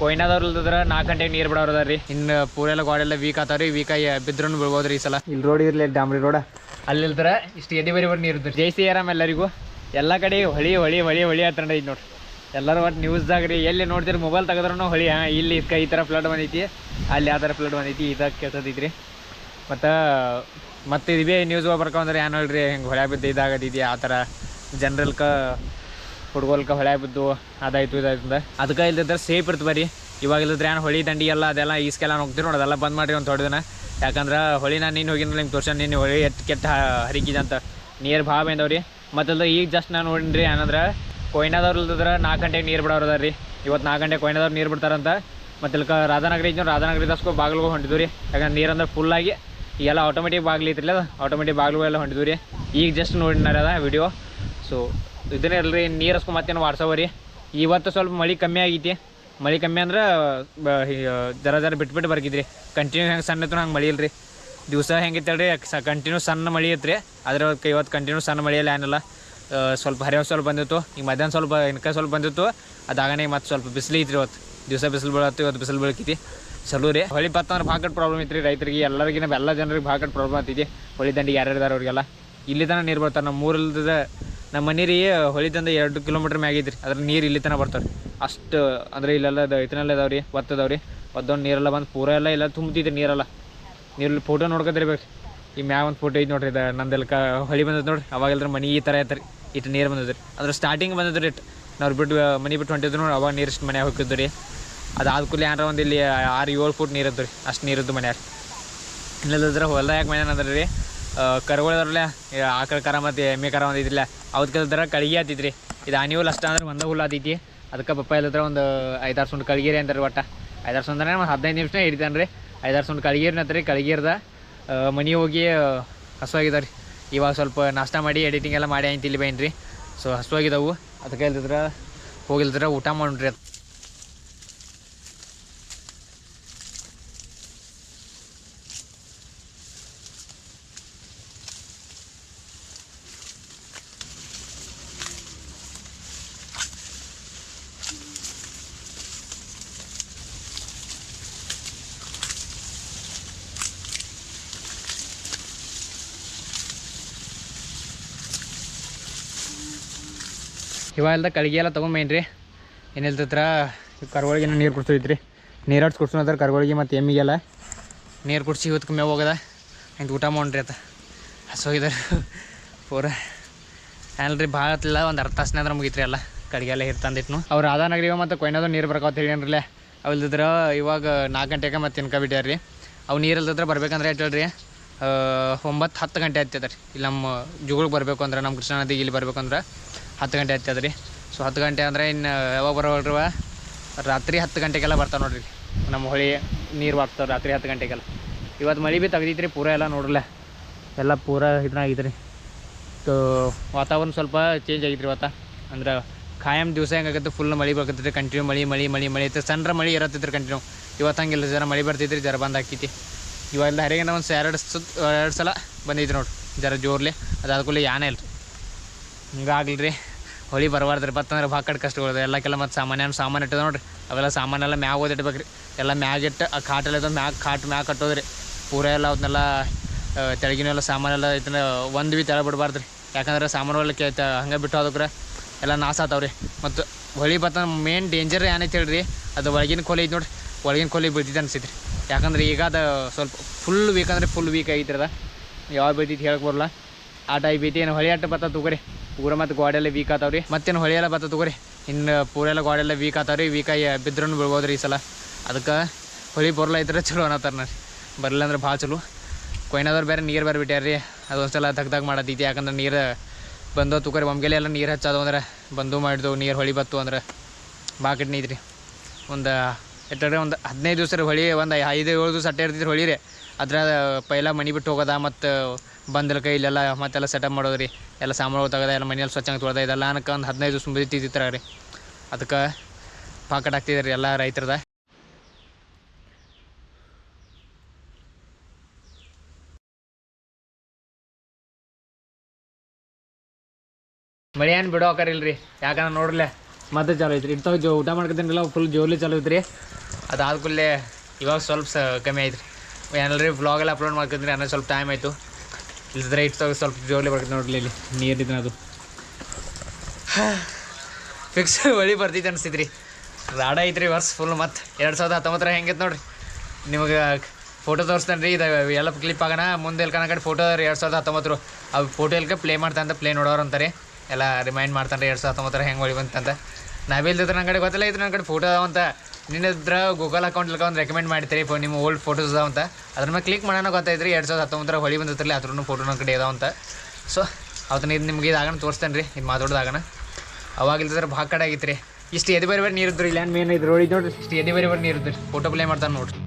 ಕೊಯ್ನಾದವ್ರು ಇಲ್ದಿದ್ರೆ ನಾಲ್ಕು ಗಂಟೆಗೆ ನೀರು ಬಿಡೋರು ಅದಾರ ರೀ ಇನ್ನು ಪೂರೆಲ್ಲ ಗಾಡೆಲ್ಲ ವೀಕ್ ಆತಾವ್ರಿ ವೀಕ್ ಆಗಿ ಬಿದ್ರೂ ಬಿಡ್ಬೋದ್ರಿ ಈ ಸಲ. ಇಲ್ಲಿ ರೋಡ್ ಇರಲಿ ಡಾಂಬ್ರಿ ರೋಡ. ಅಲ್ಲಿ ಇಲ್ದ್ರ ಇಷ್ಟು ಎದೆ ಬರಿ ಬರಿ ನೀರು ಜೈ ಸಿ ಆರಾಮ್ ಎಲ್ಲರಿಗೂ. ಎಲ್ಲ ಕಡೆ ಹೊಳಿ ಹೊಳಿ ಹೊಳಿ ಹೊಳಿ ಆತಂಡ ಐತಿ ನೋಡ್ರಿ. ಎಲ್ಲರೂ ಒಟ್ಟು ನ್ಯೂಸ್ದಾಗ ರೀ ಎಲ್ಲಿ ನೋಡ್ತೀರಿ ಮೊಬೈಲ್ ತೆಗೆದ್ರೂ ಹೊಳಿ ಹಾಂ ಇಲ್ಲಿ ಇದಕ್ಕೆ ಈ ಥರ ಫ್ಲಡ್ ಬಂದೈತಿ ಅಲ್ಲಿ ಯಾವ ಥರ ಫ್ಲಡ್ ಬಂದೈತಿ ಇದಕ್ಕೆ ಕೆಸದೈತಿ ಮತ್ತು ಮತ್ತೆ ಭೀ ನ್ಯೂಸ್ ಬರ್ಕೊಂಡ್ರೆ ಏನು ಹೇಳ್ರಿ ಹಿಂಗೆ ಹೊಳೆ ಬಿದ್ದು ಇದಾಗದಿದೆಯಾ ಆ ಥರ ಜನರಲ್ಕ ಹುಡುಗಲ್ಕ ಹೊಳೆ ಬಿದ್ದು ಅದಾಯ್ತು ಇದಾಯ್ತು ಅಂತ ಅದಕ್ಕೆ ಇಲ್ದಿದ್ರೆ ಸೇಫ್ ಇರ್ತದೆ ಬರೀ. ಇವಾಗ ಇಲ್ಲದ್ರೆ ಏನು ಹೊಳಿ ದಂಡಿ ಎಲ್ಲ ಅದೆಲ್ಲ ಈಸ್ಕೆಲ್ಲ ಹೋಗ್ತೀವಿ ನೋಡಿ, ಅದೆಲ್ಲ ಬಂದ್ ಮಾಡಿರಿ ಒಂದು ದಿನ. ಯಾಕಂದ್ರೆ ಹೊಳಿ ನಾನು ನೀನು ಹೋಗಿದ್ರೆ ನಿಮ್ಗೆ ತೋರ್ಸ ನೀನು ಹೊಳಿ ಎಟ್ಟು ಕೆಟ್ಟ ಹರಿಕಿದೆ ಅಂತ. ನೀರು ಭಾಳ ರೀ ಮತ್ತಲ್ಲ ಈಗ ಜಸ್ಟ್ ನಾನು ನೋಡಿನ್ರಿ ಏನಂದ್ರೆ, ಕೊಯ್ನಾದವ್ರು ಇಲ್ದಿದ್ರೆ ನಾಲ್ಕು ಗಂಟೆಗೆ ನೀರು ಬಿಡೋರು ಅದಾರ ರೀ. ಇವತ್ತು ನಾಲ್ಕು ಗಂಟೆ ಕೊಯ್ನಾದವ್ರು ನೀರು ಬಿಡ್ತಾರಂತ. ಮತ್ತು ಇಲ್ಕ ರಾಧಾನಗರಿ ಇದ್ದು ರಾಧಾನಗರಿ ದಸ್ಕೋ ಬಾಗಿಲ್ಗೂ ಹೊಂಟಿದ್ವಿ ರೀ. ಯಾಕಂದ್ರೆ ನೀರಂದ್ರೆ ಫುಲ್ಲಾಗಿ ಈಗೆಲ್ಲ ಆಟೋಮೆಟಿಕ್ ಬಾಗಿಲು ಇತ್ತಿಲ್ಲ ಅದು? ಆಟೋಮೆಟಿಕ್ ಬಾಗಿಲು ಎಲ್ಲ ಹೊಂಟಿದ್ವಿ ರೀ. ಈಗ ಜಸ್ಟ್ ನೋಡಿನಾರ ಅದ ವಿಡಿಯೋ ಸೊ ಇದನ್ನೇ ಅಲ್ರಿ ನೀರು ಹಸ್ಕೊಂಡ್ ಮತ್ತೇನು ವಾಡ್ಸವ ರೀ. ಇವತ್ತು ಸ್ವಲ್ಪ ಮಳೆ ಕಮ್ಮಿ ಆಗೈತಿ. ಮಳೆ ಕಮ್ಮಿ ಅಂದ್ರೆ ಜರ ಜರ ಬಿಟ್ಬಿಟ್ಟು ಬರ್ಗಿದ್ರಿ. ಕಂಟಿನ್ಯೂ ಹೆಂಗೆ ಸಣ್ಣ ಇತ್ತು ಹಂಗೆ ಮಳೆ ಇಲ್ರಿ. ದಿವಸ ಹೆಂಗಿತ್ತು ಹೇಳ್ರಿ ಸ ಕಂಟಿನ್ಯೂ ಸಣ್ಣ ಮಳೆ ಐತ್ರಿ. ಅದ್ರ ಇವತ್ತು ಕಂಟಿನ್ಯೂ ಸಣ್ಣ ಮಳೆಯಲ್ಲ ಏನಿಲ್ಲ. ಆ, ಸ್ವಲ್ಪ ಹರಿವ ಸ್ವಲ್ಪ ಬಂದಿತ್ತು. ಈಗ ಮಧ್ಯಾಹ್ನ ಸ್ವಲ್ಪ ಇನ್ಕ ಸ್ವಲ್ಪ ಬಂದಿತ್ತು. ಅದಾಗನೇ ಮತ್ತೆ ಸ್ವಲ್ಪ ಬಿಸಿಲು ಐತ್ರಿ ಇವತ್ತು ದಿವಸ ಬಿಸಿಲು ಬೀಳತ್ತು ಇವತ್ತು ಬಿಸಿಲು ಬೀಳಕೈತಿ. ಚಲೋ ರೀ. ಹೊಳಿ ಅಂದ್ರೆ ಭಾಳ ಪ್ರಾಬ್ಲಮ್ ಐತ್ರಿ ರೈತರಿಗೆ. ಎಲ್ಲರಿಗಿನ ಎಲ್ಲ ಜನರಿಗೆ ಭಾಳ ಪ್ರಾಬ್ಲಮ್ ಆಗ್ತೈತಿ. ಹೊಳಿ ದಂಡಿಗೆ ಯಾರ್ಯಾರು ಅವ್ರಿಗೆಲ್ಲ. ಇಲ್ಲಿ ತನಕ ನೀರು ಬರ್ತಾರೆ. ನಮ್ಮ ಊರಲ್ದ ನಮ್ಮ ಮನೆ ರೀ ಹೊಳಿತಂದ ಎರಡು ಕಿಲೋಮೀಟ್ರ್ ಮ್ಯಾಗ ಐತ್ರಿ. ಅದ್ರ ನೀರು ಇಲ್ಲಿ ತನಕ ಬರ್ತಾವ್ರಿ ಅಷ್ಟು, ಅಂದ್ರೆ ಇಲ್ಲೆಲ್ಲ ಇದನ್ನೆಲ್ಲ ಇದಾವೆ ರೀ ಒತ್ತದಾವೆ ರೀ. ಒದ್ದೊಂದು ನೀರೆಲ್ಲ ಬಂದು ಪೂರ ಎಲ್ಲ ಇಲ್ಲ ತುಂಬ್ತಿದ್ರು ನೀರೆಲ್ಲ. ನೀರಲ್ಲಿ ಫೋಟೋ ನೋಡ್ಕೊತಿರ್ಬೇಕು ಈ ಮ್ಯಾಗ ಒಂದು ಫೋಟೋ ಐತಿ ನೋಡ್ರಿ, ಇದು ನಂದೆಲ್ಲ ಹೊಳಿ ಬಂದದ ನೋಡ್ರಿ. ಅವಾಗೆಲ್ಲರ ಮನೆ ಈ ಥರ ಐತ್ರಿ. ಇಟ್ಟು ನೀರು ಬಂದದ್ರಿ ಅಂದ್ರೆ ಸ್ಟಾರ್ಟಿಂಗ್ ಬಂದದ್ರಿ ಇಟ್ಟು ನಾವು ಬಿಟ್ಟು ಮನೆ ಬಿಟ್ಟು ಹೊಂಟಿದ್ರು ನೋಡಿ ಅವಾಗ ನೀರು ಇಷ್ಟು ಮನ್ಯಾಗ ಹೋಗಿದ್ದು ರೀ. ಅದಾದ ಕೂಲಿ ಏನಾರ ಒಂದು ಇಲ್ಲಿ ಆರು ಏಳು ಫೂಟ್ ನೀರು ಇದ್ದು ರೀ. ಅಷ್ಟು ನೀರಿದ್ದು ಮನ್ಯಾಗ. ಇಲ್ಲದಿದ್ರೆ ಹೊಲ್ದಾಗ ಮನೆ ಅಂದ್ರೆ ರೀ ಕರುಗಳದ್ರಲ್ಲೇ ಆಕಳ ಕರ ಮತ್ತು ಎಮ್ಮೆ ಕರ ಒಂದು ಇದ್ರಿಲ್ಲ ಅವ್ದ ಕಲ್ದ್ರ ಕಳಿಗೆ ಆತಿದ್ರಿ. ಇದು ಆನಿ ಹುಲ್ ಅಷ್ಟ ಅಂದ್ರೆ ಒಂದೇ ಹುಲ್ಲು ಆತೈತಿ ಅದಕ್ಕೆ ಪಪ್ಪ ಇಲ್ಲದ್ರ ಒಂದು ಐದಾರು ಸುಂಡ್ ಕಳಿಗೇರಿ ಅಂತಾರೆ ಒಟ್ಟ ಐದಾರು ಸುಂದ್ರೆ ಒಂದು ಹದಿನೈದು ನಿಮಿಷ ಹಿಡಿತಾನೆ ರೀ ಐದಾರು ಸುಂಡ್ ಕಳಿಗೇರಿ ನತ್ರಿ ಕಳಿಗೇರ್ದ ಮನೆ ಹೋಗಿ ಹಸುವಾಗಿದ್ದಾರೆ ಇವಾಗ ಸ್ವಲ್ಪ ನಾಷ್ಟ ಮಾಡಿ ಎಡಿಟಿಂಗ್ ಎಲ್ಲ ಮಾಡಿ ಆಯ್ತಿಲ್ಲ ಇಲ್ಲಿ ಬೈನ್ ರೀ ಸೊ ಹಸುವಾಗಿದ್ದಾವು ಅದಕ್ಕೆ ಇಲ್ದಿದ್ರೆ ಹೋಗಿಲ್ದಿದ್ರೆ ಊಟ ಮಾಡ್ರಿ ಇವ ಇಲ್ದ ಕಳಿಗೆ ಎಲ್ಲ ತೊಗೊಂಬೇನ್ರಿ ಏನಿಲ್ತತ್ರ ಕರ್ಗೋಳಿಗೆ ನೀರು ಕುಡ್ಸೈತ್ರಿ ನೀರು ಹಡ್ಸಿ ಕುಡ್ಸೋದ್ರ ಕರ್ಗೋಳಿಗೆ ಮತ್ತು ಎಮ್ಮಿಗೆಲ್ಲ ನೀರು ಕುಡ್ಸಿ ಇವತ್ತು ಮೇವು ಹೋಗದ. ಹಿಂಗೆ ಊಟ ಮಾಡ್ರಿ ಆತ ಹಸೋಗಿದಾರೆ ಪೂರ. ಅಲ್ರಿ, ಭಾಳ ಆತಿಲ್ಲ ಒಂದು ಅರ್ಧ ತಾಸನೇ ಅಂದ್ರೆ ಮುಗೀತ್ರಿ ಎಲ್ಲ. ಕಡೆಗೆಲ್ಲ ಹಿರ್ತಂದಿಟ್ನು ಅವ್ರು ರಾಧಾನಗರಿ ಮತ್ತು ಕೊಯ್ನದು ನೀರು ಬರ್ಕೋತ ಹೇಳಿನ್ರಲ್ಲೇ ಅವಲ್ದಿದ್ರ ಇವಾಗ ನಾಲ್ಕು ಗಂಟೆಗೆ ಮತ್ತೆ ತಿನ್ಕ ಬಿಟ್ಟಾರ ರೀ ಅವು ನೀರು ಇಲ್ದಿದ್ರೆ ಬರ್ಬೇಕಂದ್ರೆ ಹೇಳ್ರಿ? ಒಂಬತ್ತು ಹತ್ತು ಗಂಟೆ ಆಯ್ತದ ರೀ ಇಲ್ಲಿ ನಮ್ಮ ಜುಗಳಿಗೆ ಬರಬೇಕು ಅಂದ್ರೆ ನಮ್ಮ ಕೃಷ್ಣ ನದಿಗೆ ಇಲ್ಲಿ ಬರ್ಬೇಕು ಅಂದ್ರೆ ಹತ್ತು ಗಂಟೆ ಆಗ್ತದೆ ರೀ. ಸೊ ಹತ್ತು ಗಂಟೆ ಅಂದರೆ ಇನ್ನು ಯಾವಾಗ ಬರೋಲ್ರಿವ ರಾತ್ರಿ ಹತ್ತು ಗಂಟೆಗೆಲ್ಲ ಬರ್ತಾವೆ ನೋಡ್ರಿ. ನಮ್ಮ ಹೊಳಿ ನೀರು ಬರ್ತಾವೆ ರಾತ್ರಿ ಹತ್ತು ಗಂಟೆಗೆಲ್ಲ. ಇವತ್ತು ಮಳೆ ಭೀ ತೆಗ್ದೈತ್ರಿ, ಪೂರ ಎಲ್ಲ ನೋಡ್ರಲ್ಲ. ಎಲ್ಲ ಪೂರ ರೀ ಸೊ ವಾತಾವರಣ ಸ್ವಲ್ಪ ಚೇಂಜ್ ಆಗೈತ್ರಿ ಇವತ್ತು. ಅಂದ್ರೆ ಖಾಯಂ ದಿವಸ ಹೆಂಗಾಗತ್ತೆ ಫುಲ್ ಮಳೆ ಬರ್ತೈತ್ರಿ ಕಂಟಿನ್ಯೂ ಮಳೆ ಮಳೆ ಮಳೆ ಮಳೆ. ಐತೆ ಸಣ್ಣ ಮಳೆ ಇರತ್ತೈತ್ರಿ ಕಂಟಿನ್ಯೂ ಇವತ್ತು ಹಂಗಿಲ್ಲ ಜರ ಮಳೆ ಬರ್ತೈತ್ರಿ, ಜರ ಬಂದು ಹಾಕೈತಿ. ಇವೆಲ್ಲ ಹರಿಗಿನ ಒಂದು ಎರಡು ಸುತ್ತ ಎರಡು ಸಲ ಬಂದೈತಿ ನೋಡ್ರಿ. ಜರ ಜೋರ್ಲಿ, ಅದಾದ ಕೂಡಲೇ ಯಾನೇ ಇಲ್ಲ ಹಿಂಗಾಗ್ಲಿ ರೀ ಹೊಳಿ ಬರಬಾರ್ದ್ರಿ ಬತ್ತಂದ್ರೆ ಭಾಳ ಕಷ್ಟಗಳು ಎಲ್ಲಕ್ಕೆಲ್ಲ ಮತ್ತು ಸಾಮಾನ್ಯ ಸಾಮಾನು ಇಟ್ಟದ ನೋಡ್ರಿ. ಅವೆಲ್ಲ ಸಾಮಾನೆಲ್ಲ ಮ್ಯಾಗ ಓದಿಡ್ಬೇಕು ರೀ ಎಲ್ಲ ಮ್ಯಾಗಿಟ್ಟು ಆ ಕಾಟೆಲ್ಲ ಮ್ಯಾಗ ಕಾಟ್ ಮ್ಯಾಗ ಕಟ್ಟೋದ್ರಿ. ಪೂರ ಎಲ್ಲ ಅವನ್ನೆಲ್ಲ ತೆಳಗಿನೆಲ್ಲ ಸಾಮಾನೆಲ್ಲ ಇದನ್ನ ಒಂದು ಬಿ ತೆಳ ಬಿಡಬಾರ್ದು ರೀ ಯಾಕಂದ್ರೆ ಸಾಮಾನುಗಳ ಕೆ ಹಂಗೆ ಬಿಟ್ಟು ಹೋದಕ್ರೆ ಎಲ್ಲ ನಾಶ ಆತಾವ್ರಿ. ಮತ್ತು ಹೊಳಿ ಬತ್ತ ಮೇನ್ ಡೇಂಜರ್ ಏನೈತೆ ಹೇಳ್ರಿ, ಅದು ಒಳಗಿನ ಕೊಲೆ ಐತೆ ನೋಡ್ರಿ. ಒಳಗಿನ ಕೊಲೆ ಬಿದ್ದಿದ್ದು ಅನ್ಸೈತ್ರಿ. ಯಾಕಂದ್ರೆ ಈಗ ಅದು ಸ್ವಲ್ಪ ಫುಲ್ ವೀಕ್ ಅಂದರೆ ಫುಲ್ ವೀಕ್ ಐತ್ರಿ ಅದ. ಯಾವಾಗ ಬೈತೈತಿ ಹೇಳಕ್ಕೆ ಬರಲ್ಲ. ಆ ಟೈಪ್ ಐತಿ ಏನು ಹೊಳಿ ಆಟ ಬತ್ತ ತಗೋರಿ. ಪೂರ ಮತ್ತು ಗೋಡೆಲ್ಲ ವೀಕ್ ಆತಾವ್ರಿ ಮತ್ತೇನು ಹೊಳಿ ಎಲ್ಲ ತಗೋರಿ. ಇನ್ನು ಪೂರ ಎಲ್ಲ ಗೋಡೆಲ್ಲ ವೀಕ್ ಆತಾವ್ರಿ ವೀಕ್ ಆಗಿ ಬಿದ್ರೂ ಬಿಡ್ಬೋದು ರೀ ಈ ಸಲ. ಅದಕ್ಕೆ ಹೊಳಿ ಬರಲ್ಲ ಇದ್ರೆ ಚಲೋ ಅನ್ನತ್ತಾರ ರೀ ಬರಲಿಲ್ಲ ಅಂದ್ರೆ ಭಾಳ ಚಲೋ. ಕೊಯ್ನದವ್ರು ಬೇರೆ ನೀರು ಬೇರೆ ಬಿಟ್ಟಾರ ರೀ. ಅದೊಂದು ಸಲ ತಗ್ದಾಗ ಮಾಡತೈತಿ. ಯಾಕಂದ್ರೆ ನೀರು ಬಂದೋ ತುಕರಿ ಒಮ್ಗೆಲೆ ಎಲ್ಲ ನೀರು ಹಚ್ಚೋದು ಅಂದ್ರೆ ಬಂದು ಮಾಡಿದವು, ನೀರು ಹೊಳಿ ಬತ್ತು ಅಂದ್ರೆ. ಭಾಳ ಕಟ್ನಿ ಐತ್ರಿ. ಒಂದು ಎಟ್ಟರೆ ಒಂದು ಹದಿನೈದು ದಿವಸ ರೀ ಹೊಳಿ. ಒಂದು ಐದು ಏಳು ದಿವಸ ಅಟ್ಟೆ ಇರ್ತಿದ್ರು ಹೊಳಿ ರೀ. ಅದ್ರ ಪೈಲ ಮನೆ ಬಿಟ್ಟು ಹೋಗೋದ ಮತ್ತು ಬಂದಲ್ಕ ಇಲ್ಲೆಲ್ಲ ಮತ್ತೆಲ್ಲ ಸೆಟಪ್ ಮಾಡೋದು ರೀ. ಎಲ್ಲ ಸಾಮಾನು ತೆಗೆದ, ಎಲ್ಲ ಮನೆಯಲ್ಲಿ ಸ್ವಚ್ಛಂಗೆ ತೊಳ್ದ, ಇದೆಲ್ಲ ಅನ್ಕ ಒಂದು ಹದಿನೈದು ದಿವಸ ಮುಗಿತಿತ್ತಿತ್ರ ರೀ. ಅದಕ್ಕೆ ಪಾಕಟ್ ಆಗ್ತಿದ್ರಿ ಎಲ್ಲ ರೈತರದ. ಮಳೆ ಏನು ಬಿಡೋ ಯಾಕಂದ್ರೆ ನೋಡ್ರಲ್ಲೇ ಮತ್ತೆ ಚಾಲು ಐತ್ರಿ. ಇರ್ತಾವ ಜೋ ಊಟ ಮಾಡ್ಕೊತೀನಿಲ್ಲ ಫುಲ್ ಜೋರ್ಲಿ ಚಾಲು ಐತ್ರಿ. ಅದಾದ ಕೂಡಲೇ ಇವಾಗ ಸ್ವಲ್ಪ ಕಮ್ಮಿ ಐತ್ರಿ. ರೀ ಎಲ್ಲ ಅಪ್ಲೋಡ್ ಮಾಡ್ಕೊತೀನಿ ಅನ್ನೋ ಸ್ವಲ್ಪ ಟೈಮ್ ಆಯಿತು. ಇಲ್ದಿದ್ರೆ ಇಟ್ಟು ಸ್ವಲ್ಪ ಜೋರ್ಲಿ ಬರ್ತೈತೆ ನೋಡ್ಲಿ ಇಲ್ಲಿ ನೀರಿದ್ರೆ ಅದು. ಫಿಕ್ಸ್ ಹೊಳಿ ಬರ್ತೈತೆ ಅನಿಸ್ತೈತ್ರಿ ರಾಡ ಐತ್ರಿ ವರ್ಷ ಫುಲ್ ಮತ್ತೆ. ಎರಡು ಸಾವಿರದ ಹತ್ತೊಂಬತ್ತರ ಹೆಂಗೈತೆ ನೋಡ್ರಿ. ನಿಮಗೆ ಫೋಟೋ ತೋರಿಸ್ತಾನೆ ರೀ ಇದು ಎಲ್ಲ ಕ್ಲಿಪ್ ಆಗೋಣ, ಮುಂದೆ ಎಲ್ಕನ ಕಡೆ ಫೋಟೋ ಎರಡು ಸಾವಿರದ ಹತ್ತೊಂಬತ್ತರು. ಅವು ಫೋಟೋ ಎಲ್ಕ ಪ್ಲೇ ಮಾಡ್ತಾನೆ ಪ್ಲೇ ನೋಡೋರು ಅಂತಾರೆ. ಎಲ್ಲ ರಿಮೈಂಡ್ ಮಾಡ್ತಾನೆ ಎರಡು ಸಾವಿರದ ಹತ್ತೊಂಬತ್ತರ ಹೆಂಗೆ ಹೊಳಿ ಬಂತಂತ. ನಾವಿಲ್ದಿದ್ರೆ ನನ್ನ ಕಡೆ ಗೊತ್ತಿಲ್ಲ, ಇದ್ರೆ ನನ್ನ ಕಡೆ ಫೋಟೋ ಅದಾವಂತ. ನಿನ್ನಿದ್ರ ಗೂಗಲ್ ಅಕೌಂಟ್ ಒಂದು ರೆಕಮೆಂಡ್ ಮಾಡ್ತೀರಿ ಫೋ ನಿಮ್ಮ ಓಲ್ಡ್ ಫೋಟೋಸ್ ಅದಾವಂತ ಅದ್ರ ಮೇಲೆ ಕ್ಲಿಕ್ ಮಾಡೋಣ ಗೊತ್ತಾಯ್ತು ರೀ ಎರಡು ಸಾವಿರದ ಹತ್ತೊಂಬತ್ತರ ಹೊಳಿ ಬಂದಿರ್ತಾರೆ ಅದ್ರೂ ಫೋಟೋ ಕಡೆ ಇದಾವಂತ ಸೊ ಅವತ್ತು ಇದು ನಿಮ್ಗೆ ಇದಾಗಣ ತೋರಿಸ್ತೇನೆ ರೀ, ಇದು ಮಾತಾಡೋದಾಗಣ ಅವಾಗಿಲ್ದ್ರೆ ಭಾಳ ಕಡೆ ಆಗಿತ್ತು ರೀ ಇಷ್ಟು ಎದೆ ಬೇರೆ ಬೇರೆ ನೀರು ಇದ್ರಿ ಇಲ್ಲ ಮೇನ್ ಇದು ರೋಡ್ ನೋಡಿರಿ, ಇಷ್ಟು ಎದೆ ಬೇರೆ ಬೇರೆ ಇದ್ರಿ ಫೋಟೋ ಪ್ಲೇ ಮಾಡ್ತಾನೆ ನೋಡ್ರಿ.